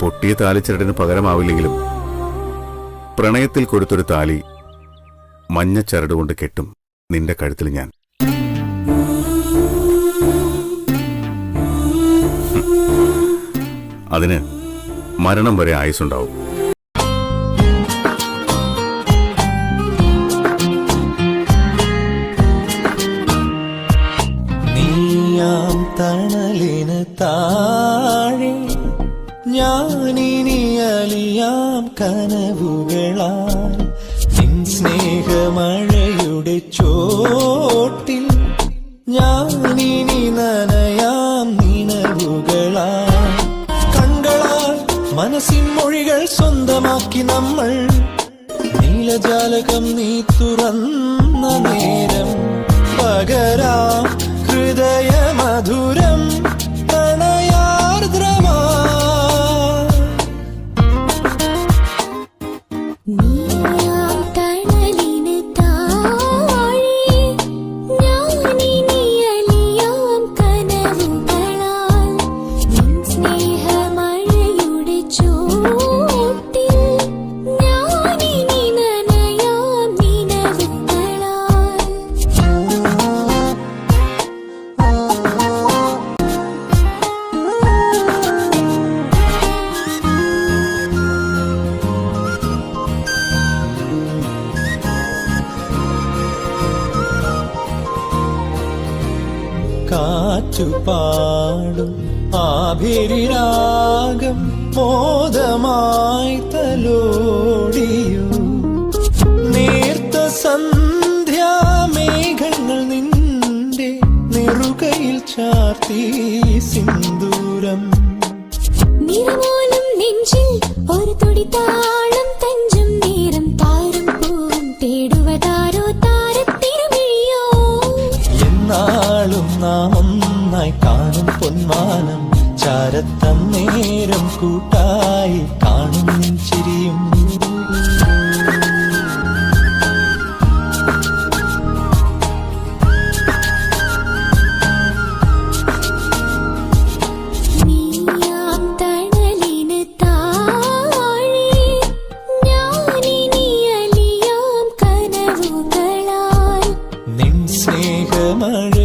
പൊട്ടിയ താലിച്ചരടിന് പകരമാവില്ലെങ്കിലും പ്രണയത്തിൽ കൊടുത്തൊരു താലി മഞ്ഞച്ചരട് കൊണ്ട് കെട്ടും നിന്റെ കഴുത്തിൽ ഞാൻ. അതിന് മരണം വരെ ആയുസുണ്ടാവും തണലിന് താഴെ ഞാനിനി അലിയാം കനവുകളാൽ നിൻ സ്നേഹമഴയുടെ ചോട്ടിൽ. ഞാനിനി നനയാം നിനവുകളാൽ. കണ്ണുകളാൽ മനസ്സിൻ മൊഴികൾ സ്വന്തമാക്കി നമ്മൾ. നീലജാലകം നീ തുറന്ന നേരം. പകരാം ഹൃദയ നിൻ കാറ്റുപാടും. ആഭിരിരാഗം മോദമായി തലോടിയു നേർത്ത സന്ധ്യാമേഘങ്ങൾ നിന്റെ നെറുകയിൽ ചാർത്തി സിന്ദൂരം. നിറമോലും നെഞ്ചിൽ ഒരു തുടി താളം തഞ്ചും നേരം താരം പൂവും തേടുവതാരോ നാം ഒന്നായി കാണും പൊന്മാനം ചാരത്തന്നേരം കൂട്ടായി കാണും ചിരിയും. സ്നേഹമഴ